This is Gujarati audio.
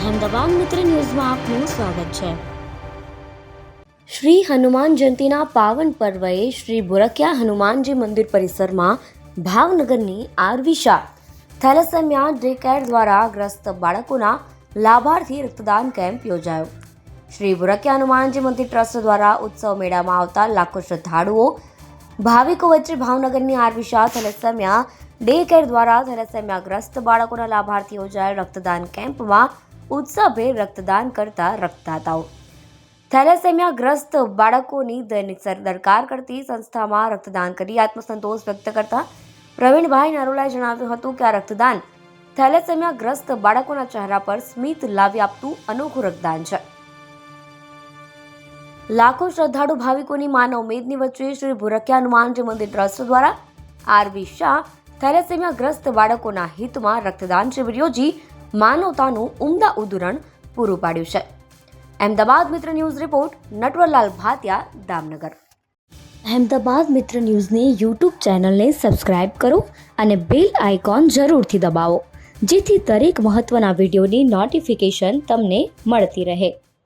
અહેમદાબાદ મિત્ર ન્યૂઝમાં આપનું સ્વાગત છે શ્રી હનુમાન જયંતિના પાવન પર્વએ શ્રી બુરકિયા હનુમાનજી મંદિર પરિસરમાં ભાવનગરની આરવિશા થેલેસેમિયા ડે કેર દ્વારા ગ્રસ્ત બાળકોના લાભાર્થી રક્તદાન કેમ્પ યોજાયો શ્રી બુરકિયા હનુમાનજી મંદિર ટ્રસ્ટ દ્વારા ઉત્સવ મેળામાં આવતા લાખો શ્રદ્ધાળુઓ ભાવિકો વચ્ચે ભાવનગરની આરવિશા થેલેસેમિયા ડે કેર દ્વારા થેલેસેમિયાગ્રસ્ત બાળકોના લાભાર્થી યોજાયેલ રક્તદાન કેમ્પમાં ઉત્સાહભેર રક્તદાન કરતા રક્તદાતાઓ. થેલેસેમિયાગ્રસ્ત બાળકોની દૈનિક દરકાર કરતી સંસ્થામાં રક્તદાન કરી આત્મસંતોષ વ્યક્ત કરતા પ્રવીણભાઈ નરોલાએ જણાવ્યું હતું કે આ રક્તદાન થેલેસેમિયાગ્રસ્ત બાળકોના ચહેરા પર સ્મિત લાવી આપતું અનોખું રક્તદાન છે. લાખો શ્રદ્ધાળુ ભાવિકોની માનવ ઉમેદની વચ્ચે શ્રી ભુરખ્યા હનુમાનજી મંદિર ટ્રસ્ટ દ્વારા આરવી શાહ થેલેસેમિયાગ્રસ્ત બાળકોના હિતમાં રક્તદાન શિબિર યોજી માનવતાનું ઉમદા ઉદાહરણ પૂરું પાડ્યું છે. Ahmedabad Mitra news report, Natwarlal Bhatia Damnagar. Ahmedabad Mitra ન્યૂઝની યુટ્યુબ ચેનલને સબસ્ક્રાઇબ કરો અને બેલ આઇકોન જરૂરથી દબાવો, જેથી દરેક મહત્ત્વના વિડીયોની નોટિફિકેશન તમને મળતી રહે.